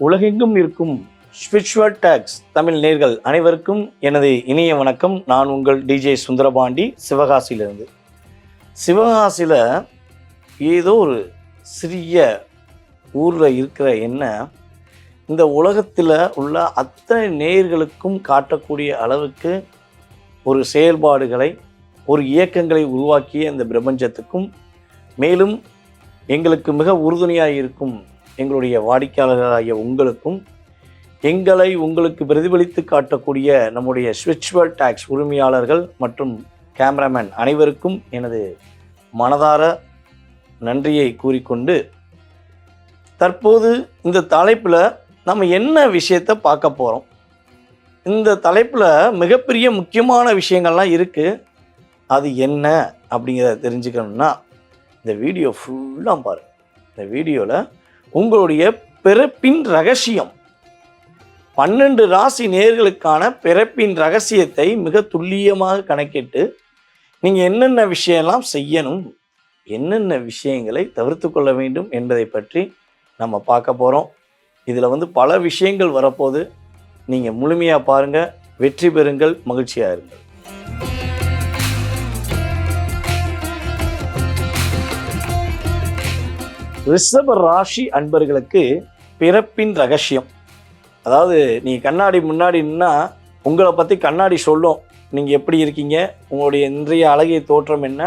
உலகெங்கும் இருக்கும் spiritual tax Tamil நேர்கள் அனைவருக்கும் எனது இனிய வணக்கம். நான் உங்கள் டிஜே சுந்தரபாண்டி சிவகாசியிலிருந்து. சிவகாசியில் ஏதோ ஒரு சிறிய ஊரில் இருக்கிற என்ன இந்த உலகத்தில் உள்ள அத்தனை நேர்களுக்கும் காட்டக்கூடிய அளவுக்கு ஒரு செயல்பாடுகளை ஒரு இயக்கங்களை உருவாக்கிய இந்த பிரபஞ்சத்துக்கும் மேலும் எங்களுக்கு மிக உறுதுணையாக இருக்கும் எங்களுடைய வாடிக்கையாளர்களாகிய உங்களுக்கும் எங்களை உங்களுக்கு பிரதிபலித்து காட்டக்கூடிய நம்முடைய ஸ்விட்ச்வல் டாக்ஸ் உரிமையாளர்கள் மற்றும் கேமராமேன் அனைவருக்கும் எனது மனதார நன்றியை கூறிக்கொண்டு தற்போது இந்த தலைப்பில் நம்ம என்ன விஷயத்தை பார்க்க போகிறோம் இந்த தலைப்பில் மிகப்பெரிய முக்கியமான விஷயங்கள்லாம் இருக்குது அது என்ன அப்படிங்கிறத தெரிஞ்சுக்கணும்னா இந்த வீடியோ ஃபுல்லாக பாருங்க. இந்த வீடியோவில் உங்களுடைய பிறப்பின் ரகசியம். பன்னெண்டு ராசி நேர்களுக்கான பிறப்பின் ரகசியத்தை மிக துல்லியமாக கணக்கிட்டு நீங்கள் என்னென்ன விஷயம்லாம் செய்யணும் என்னென்ன விஷயங்களை தவிர்த்து கொள்ள வேண்டும் என்பதை பற்றி நம்ம பார்க்க போகிறோம் இதில் வந்து பல விஷயங்கள் வரப்போது நீங்கள் முழுமையாக பாருங்கள் வெற்றி பெறுங்கள். மகிழ்ச்சியாக இருங்கள். ரிஷப ராசி அன்பர்களுக்கு பிறப்பின் ரகசியம். அதாவது நீங்கள் கண்ணாடி முன்னாடி நின்னா உங்களை பற்றி கண்ணாடி சொல்லும். நீங்கள் எப்படி இருக்கீங்க? உங்களுடைய இன்றைய அழகிய தோற்றம் என்ன?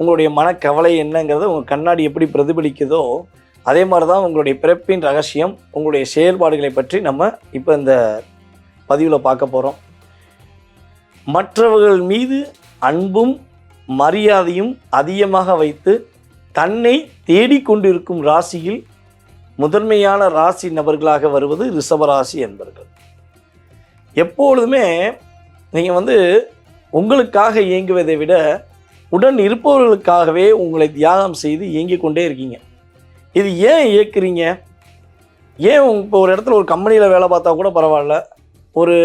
உங்களுடைய மனக்கவலை என்னங்கிறத உங்கள் கண்ணாடி எப்படி பிரதிபலிக்குதோ அதே மாதிரி தான் உங்களுடைய பிறப்பின் ரகசியம் உங்களுடைய செயல்பாடுகளை பற்றி நம்ம இப்போ இந்த பதிவில் பார்க்க போகிறோம் மற்றவர்கள் மீது அன்பும் மரியாதையும் அதிகமாக வைத்து தன்னை தேடிக்கொண்டிருக்கும் ராசியில் முதன்மையான ராசி நபர்களாக வருவது ரிஷபராசி என்பர்கள். எப்பொழுதுமே நீங்கள் வந்து உங்களுக்காக இயங்குவதை விட உடன் இருப்பவர்களுக்காகவே உங்களை தியாகம் செய்து இயங்கிக் கொண்டே இருக்கீங்க. இது ஏன் இயக்குறீங்க? ஏன் இப்போ ஒரு இடத்துல ஒரு கம்பெனியில் வேலை பார்த்தா கூட பரவாயில்ல. ஒரு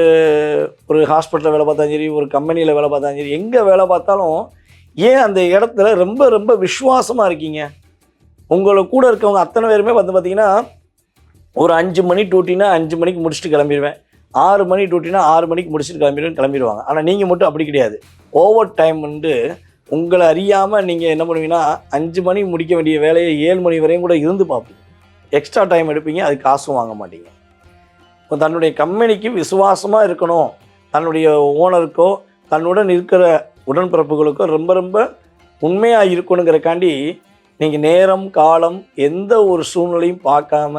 ஒரு ஹாஸ்பிட்டலில் வேலை பார்த்தாலும் சரி ஒரு கம்பெனியில் வேலை பார்த்தாலும் சரி எங்கே வேலை பார்த்தாலும் ஏன் அந்த இடத்துல ரொம்ப ரொம்ப விசுவாசமாக இருக்கீங்க? உங்களை கூட இருக்கவங்க அத்தனை பேருமே வந்து பார்த்தீங்கன்னா ஒரு அஞ்சு மணி டூட்டினா அஞ்சு மணிக்கு முடிச்சுட்டு கிளம்பிடுவேன் ஆறு மணி டூட்டினா ஆறு மணிக்கு முடிச்சுட்டு கிளம்பிடுவேன் கிளம்பிடுவாங்க. ஆனால் நீங்கள் மட்டும் அப்படி கிடையாது. ஓவர் டைம் வந்து உங்களை அறியாமல் நீங்கள் என்ன பண்ணுவீங்கன்னா அஞ்சு மணிக்கு முடிக்க வேண்டிய வேலையை ஏழு மணி வரையும் கூட இருந்து பார்ப்பீங்க. எக்ஸ்ட்ரா டைம் எடுப்பீங்க அது காசும் வாங்க மாட்டீங்க. இப்போ தன்னுடைய கம்பெனிக்கு விசுவாசமாக இருக்கணும். தன்னுடைய ஓனருக்கோ தன்னுடன் இருக்கிற உடன்பிறப்புகளுக்கும் ரொம்ப ரொம்ப உண்மையாக இருக்கணுங்கிறக்காண்டி நீங்கள் நேரம் காலம் எந்த ஒரு சூழ்நிலையும் பார்க்காம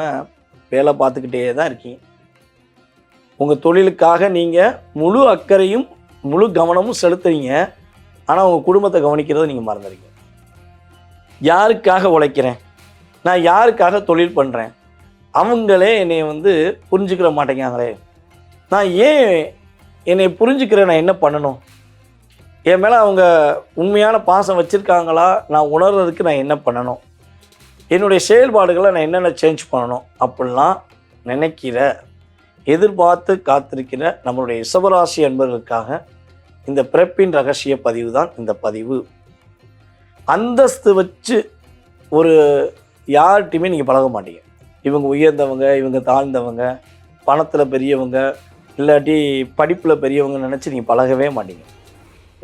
வேலை பார்த்துக்கிட்டே தான் இருக்கீங்க. உங்கள் தொழிலுக்காக நீங்கள் முழு அக்கறையும் முழு கவனமும் செலுத்துறீங்க. ஆனால் உங்கள் குடும்பத்தை கவனிக்கிறத நீங்கள் மறந்துடுங்க யாருக்காக உழைக்கிறேன்? நான் யாருக்காக தொழில் பண்ணுறேன் அவங்களே என்னை வந்து புரிஞ்சுக்கிற மாட்டேங்கிறாங்களே. நான் ஏன் என்னை புரிஞ்சுக்கிற நான் என்ன பண்ணணும்? என் மேலே அவங்க உண்மையான பாசம் வச்சுருக்காங்களா? நான் உணர்றதுக்கு நான் என்ன பண்ணணும்? என்னுடைய செயல்பாடுகளை நான் என்னென்ன சேஞ்ச் பண்ணணும்? அப்படிலாம் நினைக்கிற எதிர்பார்த்து காத்திருக்கிற நம்மளுடைய இசவராசி என்பதற்காக இந்த பிறப்பின் ரகசிய பதிவு தான் இந்த பதிவு. அந்தஸ்து வச்சு ஒரு யார்கிட்டையுமே நீங்கள் பழக மாட்டீங்க. இவங்க உயர்ந்தவங்க இவங்க தாழ்ந்தவங்க பணத்தில் பெரியவங்க இல்லாட்டி படிப்பில் பெரியவங்க நினச்சி நீங்கள் பழகவே மாட்டீங்க.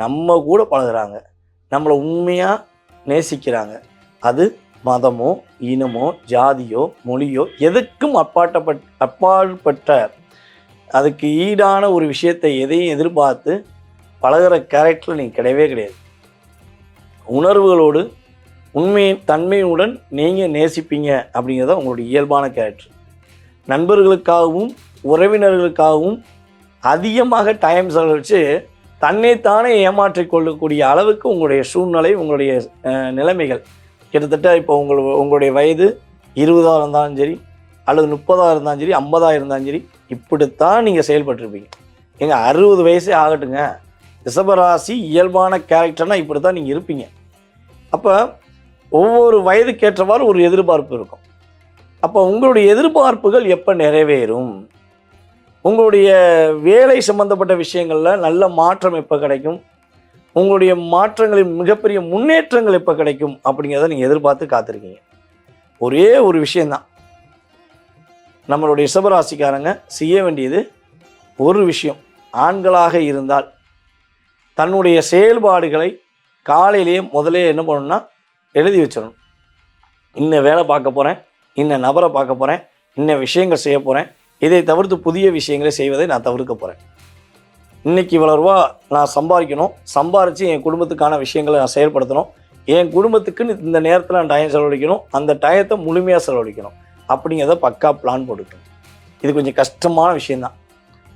நம்ம கூட பழகுறாங்க. நம்மளை உண்மையாக நேசிக்கிறாங்க. அது மதமோ இனமோ ஜாதியோ மொழியோ எதுக்கும் அப்பாட்டப்பட் அப்பாற்பட்ட அதுக்கு ஈடான ஒரு விஷயத்தை எதையும் எதிர்பார்த்து பழகுற கேரக்டர் நீங்கள் கிடையவே கிடையாது. உணர்வுகளோடு உண்மையின் தன்மையுடன் நீங்கள் நேசிப்பீங்க அப்படிங்கிறது தான் உங்களுடைய இயல்பான கேரக்டர் நண்பர்களுக்காகவும் உறவினர்களுக்காகவும் அதிகமாக டைம் செலவழித்து தன்னைத்தானே ஏமாற்றிக் கொள்ளக்கூடிய அளவுக்கு உங்களுடைய சூழ்நிலை உங்களுடைய நிலைமைகள். கிட்டத்தட்ட இப்போ உங்கள் உங்களுடைய வயது இருபதாக இருந்தாலும் சரி அல்லது முப்பதாக இருந்தாலும் சரி ஐம்பதாக இருந்தாலும் சரி இப்படித்தான் நீங்கள் செயல்பட்டிருப்பீங்க. எங்கள் அறுபது வயசே ஆகட்டுங்க. ரிஷபராசி இயல்பான கேரக்டர்னால் இப்படி தான் நீங்கள் இருப்பீங்க. அப்போ ஒவ்வொரு வயதுக்கேற்றவாறு ஒரு எதிர்பார்ப்பு இருக்கும். அப்போ உங்களுடைய எதிர்பார்ப்புகள் எப்போ நிறைவேறும்? உங்களுடைய வேலை சம்பந்தப்பட்ட விஷயங்களில் நல்ல மாற்றம் எப்போ கிடைக்கும்? உங்களுடைய மாற்றங்களின் மிகப்பெரிய முன்னேற்றங்கள் எப்போ கிடைக்கும்? அப்படிங்கிறத நீங்கள் எதிர்பார்த்து காத்திருக்கீங்க. ஒரே ஒரு விஷயந்தான் நம்மளுடைய ரிஷபராசிக்காரங்க செய்ய வேண்டியது ஒரு விஷயம். ஆண்களாக இருந்தால் தன்னுடைய செயல்பாடுகளை காலையிலேயே முதலே என்ன பண்ணணும்னா எழுதி வச்சிடணும். இன்ன வேலை பார்க்க போகிறேன் இன்ன நபரை பார்க்க போகிறேன் இன்ன விஷயங்கள் செய்ய போகிறேன் இதை தவிர்த்து புதிய விஷயங்களை செய்வதை நான் தவிர்க்க போகிறேன் இன்னைக்கு இவ்வளோ ரூபா நான் சம்பாதிக்கணும். சம்பாரித்து என் குடும்பத்துக்கான விஷயங்களை நான் செயல்படுத்தணும். என் குடும்பத்துக்குன்னு இந்த நேரத்தில் நான் டயம் செலவழிக்கணும். அந்த டயத்தை முழுமையாக செலவழிக்கணும். அப்படிங்கிறத பக்கா பிளான் போட்டுக்கணும். இது கொஞ்சம் கஷ்டமான விஷயந்தான்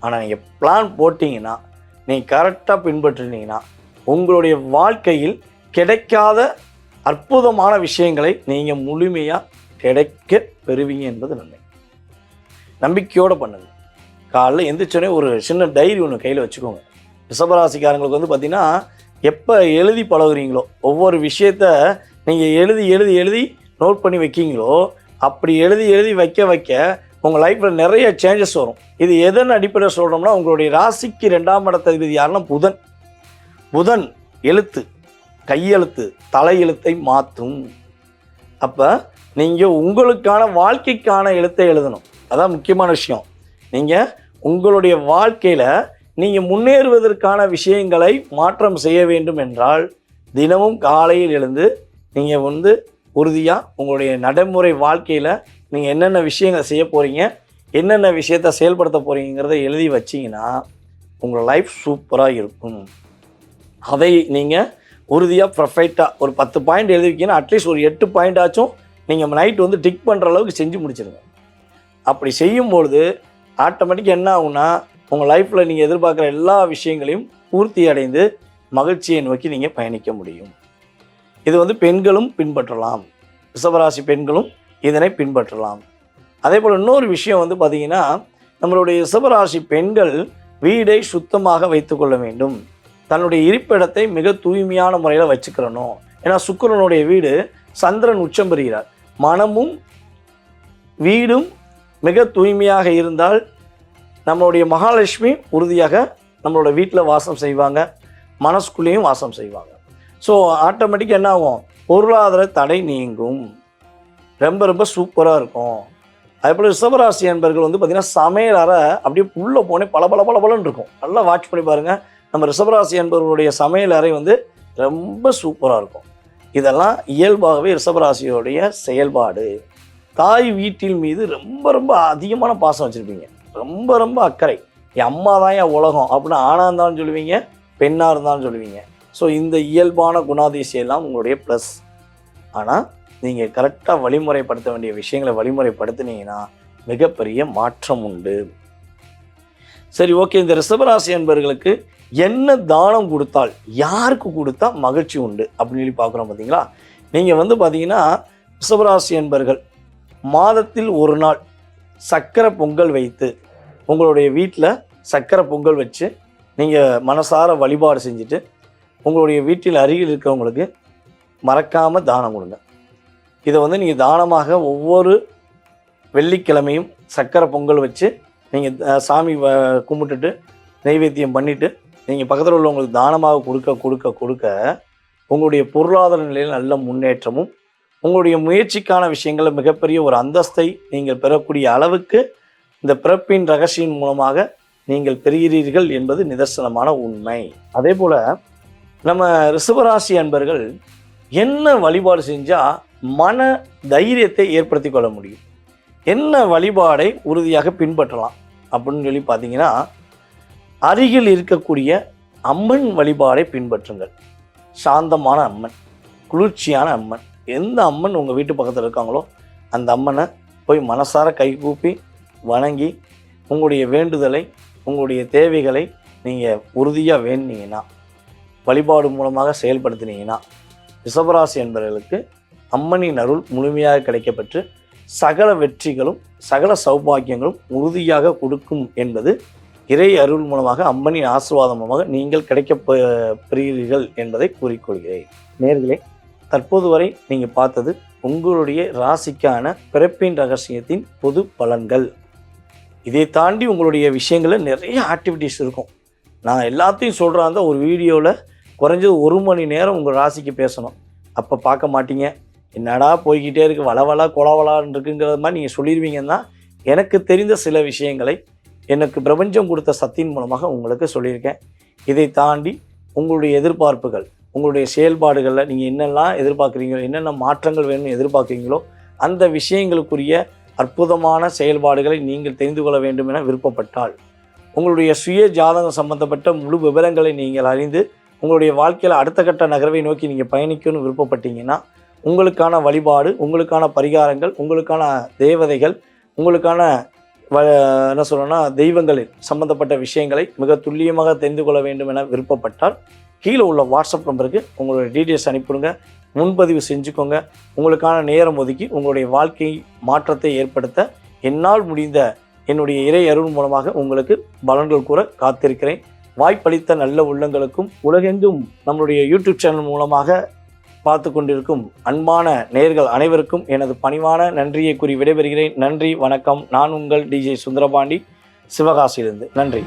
ஆனால் நீங்கள் பிளான் போட்டிங்கன்னா நீங்கள் கரெக்டாக பின்பற்றினீங்கன்னா உங்களுடைய வாழ்க்கையில் கிடைக்காத அற்புதமான விஷயங்களை நீங்கள் முழுமையாக கிடைக்க பெறுவீங்க என்பது நன்மை. நம்பிக்கையோடு பண்ணுங்க. காலைல எந்திரிச்சோடனே ஒரு சின்ன டைரி ஒன்று கையில் வச்சுக்கோங்க. ரிஷபராசிக்காரங்களுக்கு வந்து பார்த்திங்கன்னா எப்போ எழுதி பழகுறீங்களோ ஒவ்வொரு விஷயத்த நீங்கள் எழுதி எழுதி எழுதி நோட் பண்ணி வைக்கீங்களோ அப்படி எழுதி எழுதி வைக்க வைக்க உங்கள் லைஃப்பில் நிறைய சேஞ்சஸ் வரும். இது எதன் அடிப்படையில் சொல்கிறோம்னா உங்களுடைய ராசிக்கு ரெண்டாம் இடத்ததிபதி யாருன்னா புதன். புதன் எழுத்து கையெழுத்து தலையெழுத்தை மாற்றும். அப்போ நீங்கள் உங்களுக்கான வாழ்க்கைக்கான எழுத்தை எழுதணும். அதான் முக்கியமான விஷயம். நீங்கள் உங்களுடைய வாழ்க்கையில் நீங்கள் முன்னேறுவதற்கான விஷயங்களை மாற்றம் செய்ய வேண்டும் என்றால் தினமும் காலையில் எழுந்து நீங்கள் வந்து உறுதியாக உங்களுடைய நடைமுறை வாழ்க்கையில் நீங்கள் என்னென்ன விஷயங்களை செய்ய போகிறீங்க என்னென்ன விஷயத்த செயல்படுத்த போகிறீங்கிறத எழுதி வச்சிங்கன்னா உங்கள் லைஃப் சூப்பராக இருக்கும். அதை நீங்கள் உறுதியாக ப்ரொஃபைட்டாக ஒரு பத்து பாயிண்ட் எழுதி வைக்கணும் அட்லீஸ்ட் ஒரு எட்டு பாயிண்ட் ஆச்சும் நீங்கள் நைட் வந்து டிக் பண்ணுற அளவுக்கு செஞ்சு முடிச்சிருங்க. அப்படி செய்யும்பொழுது ஆட்டோமேட்டிக்காக என்ன ஆகும்னா உங்கள் லைஃப்பில் நீங்கள் எதிர்பார்க்குற எல்லா விஷயங்களையும் பூர்த்தி அடைந்து மகிழ்ச்சியை நோக்கி நீங்கள் பயணிக்க முடியும். இது வந்து பெண்களும் பின்பற்றலாம். ரிஷபராசி பெண்களும் இதனை பின்பற்றலாம். அதே போல் இன்னொரு விஷயம் வந்து பார்த்திங்கன்னா நம்மளுடைய ரிஷபராசி பெண்கள் வீடை சுத்தமாக வைத்துக்கொள்ள வேண்டும். தன்னுடைய இருப்பிடத்தை மிக தூய்மையான முறையில் வச்சுக்கிறணும். ஏன்னா சுக்கரனுடைய வீடு சந்திரன் உச்சம் பெறுகிறார். மனமும் வீடும் மிக தூய்மையாக இருந்தால் நம்மளுடைய மகாலட்சுமி உறுதியாக நம்மளோட வீட்டில் வாசம் செய்வாங்க மனசுக்குள்ளேயும் வாசம் செய்வாங்க. ஸோ ஆட்டோமேட்டிக்காக என்ன ஆகும் பொருளாதார தடை நீங்கும். ரொம்ப ரொம்ப சூப்பராக இருக்கும். அதே போல் ரிஷபராசி என்பர்கள் வந்து பார்த்திங்கன்னா சமையல் அறை அப்படியே உள்ளே போனே பல பல பல பலன்னு இருக்கும். நல்லா வாட்ச் பண்ணி பாருங்கள் நம்ம ரிஷபராசி என்பவர்களுடைய சமையல் அறை வந்து ரொம்ப சூப்பராக இருக்கும். இதெல்லாம் இயல்பாகவே ரிஷபராசியோடைய செயல்பாடு. தாய் வீட்டில் மீது ரொம்ப ரொம்ப அதிகமான பாசம் வச்சுருப்பீங்க. ரொம்ப ரொம்ப அக்கறை. என் அம்மா தான் என் உலகம் அப்படின்னு ஆணாக இருந்தாலும் சொல்லுவீங்க பெண்ணாக இருந்தாலும் சொல்லுவீங்க. ஸோ இந்த இயல்பான குணாதிசயம் எல்லாம் உங்களுடைய ப்ளஸ் ஆனால் நீங்கள் கரெக்டாக வழிமுறைப்படுத்த வேண்டிய விஷயங்களை வழிமுறைப்படுத்தினீங்கன்னா மிகப்பெரிய மாற்றம் உண்டு. சரி ஓகே இந்த ரிஷபராசி என்பவர்களுக்கு என்ன தானம் கொடுத்தால் யாருக்கு கொடுத்தா மகிழ்ச்சி உண்டு அப்படின்னு சொல்லி பார்க்குறோம் பார்த்தீங்களா நீங்கள் வந்து பார்த்தீங்கன்னா ரிஷபராசி என்பர்கள் மாதத்தில் ஒரு நாள் சக்கரை பொங்கல் வைத்து உங்களுடைய வீட்டில் சக்கரை பொங்கல் வச்சு நீங்கள் மனசார வழிபாடு செஞ்சுட்டு உங்களுடைய வீட்டில் அருகில் இருக்கிறவங்களுக்கு மறக்காமல் தானம் கொடுங்க. இதை வந்து நீங்கள் தானமாக ஒவ்வொரு வெள்ளிக்கிழமையும் சக்கரை பொங்கல் வச்சு நீங்கள் சாமி வ- கும்பிட்டுட்டு நைவேத்தியம் பண்ணிவிட்டு நீங்கள் பக்கத்தில் உள்ளவங்களுக்கு தானமாக கொடுக்க கொடுக்க கொடுக்க உங்களுடைய பொருளாதார நிலையில் நல்ல முன்னேற்றமும் உங்களுடைய முயற்சிக்கான விஷயங்களில் மிகப்பெரிய ஒரு அந்தஸ்தை நீங்கள் பெறக்கூடிய அளவுக்கு இந்த பிறப்பின் ரகசியம் மூலமாக நீங்கள் பெறுகிறீர்கள் என்பது நிதர்சனமான உண்மை. அதே போல் நம்ம ரிஷபராசி அன்பர்கள் என்ன வழிபாடு செஞ்சால் மன தைரியத்தை ஏற்படுத்தி கொள்ள முடியும்? என்ன வழிபாடை உறுதியாக பின்பற்றலாம்? அப்படின்னு சொல்லி பார்த்தீங்கன்னா அருகில் இருக்கக்கூடிய அம்மன் வழிபாடை பின்பற்றுங்கள். சாந்தமான அம்மன் குளிர்ச்சியான அம்மன் எந்த அம்மன் உங்கள் வீட்டு பக்கத்தில் இருக்காங்களோ அந்த அம்மனை போய் மனசார கைகூப்பி வணங்கி உங்களுடைய வேண்டுதலை உங்களுடைய தேவைகளை நீங்கள் உறுதியாக வேண்டினீங்கன்னா வழிபாடு மூலமாக செயல்படுத்தினீங்கன்னா ரிஷபராசி என்பவர்களுக்கு அம்மனின் அருள் முழுமையாக கிடைக்கப்பெற்று சகல வெற்றிகளும் சகல சௌபாக்கியங்களும் உறுதியாக கொடுக்கும் என்பது இறை அருள் மூலமாக அம்மனின் ஆசிர்வாதம் மூலமாக நீங்கள் கிடைக்க பெறுகிறீர்கள் என்பதை கூறிக்கொள்கிறேன். நேர்களே தற்போது வரை நீங்கள் பார்த்தது உங்களுடைய ராசிக்கான பிறப்பின் ரகசியத்தின் பொது பலன்கள். இதை தாண்டி உங்களுடைய விஷயங்களில் நிறைய ஆக்டிவிட்டீஸ் இருக்கும். நான் எல்லாத்தையும் சொல்கிறாங்க ஒரு வீடியோவில் குறைஞ்சது ஒரு மணி நேரம் உங்கள் ராசிக்கு பேசணும். அப்போ பார்க்க மாட்டீங்க. என்னடா போய்கிட்டே இருக்குது வளவலா கொலவலான்னு இருக்குங்கிற மாதிரி நீங்கள் சொல்லிடுவீங்கன்னா எனக்கு தெரிந்த சில விஷயங்களை எனக்கு பிரபஞ்சம் கொடுத்த சத்தின் மூலமாக உங்களுக்கு சொல்லியிருக்கேன். இதை தாண்டி உங்களுடைய எதிர்பார்ப்புகள் உங்களுடைய செயல்பாடுகளில் நீங்கள் என்னெல்லாம் எதிர்பார்க்குறீங்களோ என்னென்ன மாற்றங்கள் வேணும்னு எதிர்பார்க்குறீங்களோ அந்த விஷயங்களுக்குரிய அற்புதமான செயல்பாடுகளை நீங்கள் தெரிந்து கொள்ள வேண்டும் என விருப்பப்பட்டால். உங்களுடைய சுய ஜாதகம் சம்பந்தப்பட்ட முழு விவரங்களை நீங்கள் அறிந்து உங்களுடைய வாழ்க்கையில் அடுத்த கட்ட நகர்வை நோக்கி நீங்கள் பயணிக்கணும்னு விருப்பப்பட்டீங்கன்னா உங்களுக்கான வழிபாடு உங்களுக்கான பரிகாரங்கள் உங்களுக்கான தேவதைகள் உங்களுக்கான வ என்ன சொல்லணும்னா தெய்வங்களில் சம்பந்தப்பட்ட விஷயங்களை மிக துல்லியமாக தெரிந்து கொள்ள வேண்டும் என விருப்பப்பட்டால் கீழே உள்ள வாட்ஸ்அப் நம்பருக்கு உங்களுடைய டீட்டெயில்ஸ் அனுப்பிவிடுங்க. முன்பதிவு செஞ்சுக்கோங்க. உங்களுக்கான நேரம் ஒதுக்கி உங்களுடைய வாழ்க்கை மாற்றத்தை ஏற்படுத்த என்னால் முடிந்த என்னுடைய இறை அருள் மூலமாக உங்களுக்கு பலன்கள் கூற காத்திருக்கிறேன். வாய்ப்பளித்த நல்ல உள்ளங்களுக்கும் உலகெங்கும் நம்மளுடைய யூடியூப் சேனல் மூலமாக பார்த்து கொண்டிருக்கும் அன்பான நேர்கள் அனைவருக்கும் எனது பணிவான நன்றியை கூறி விடைபெறுகிறேன். நன்றி வணக்கம். நான் உங்கள் டிஜே சுந்தரபாண்டி. சிவகாசியிலிருந்து. நன்றி.